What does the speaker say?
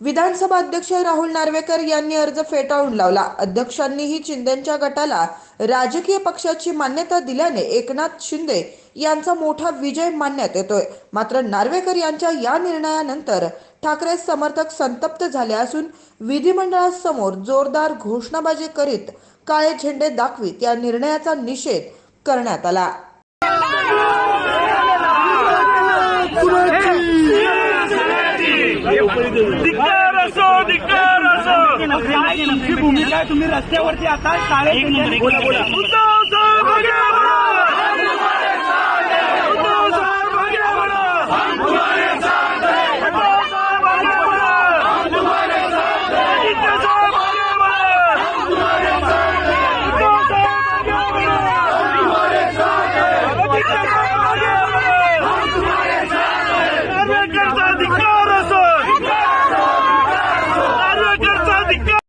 विधानसभा अध्यक्ष राहुल नार्वेकर यांनी अर्ज फेटाळून लावला. अध्यक्षांनीही शिंदेच्या गटाला राजकीय पक्षाची मान्यता दिल्याने एकनाथ शिंदे यांचा मोठा विजय मानण्यात येतोय. मात्र नार्वेकर यांच्या या निर्णयानंतर ठाकरे समर्थक संतप्त झाले असून विधिमंडळासमोर जोरदार घोषणाबाजी करीत काळे झेंडे दाखवीत या निर्णयाचा निषेध करण्यात आला. धिक्कार असो धिक्कार असो भूमिका आहे? तुम्ही रस्त्यावरती आता शाळेत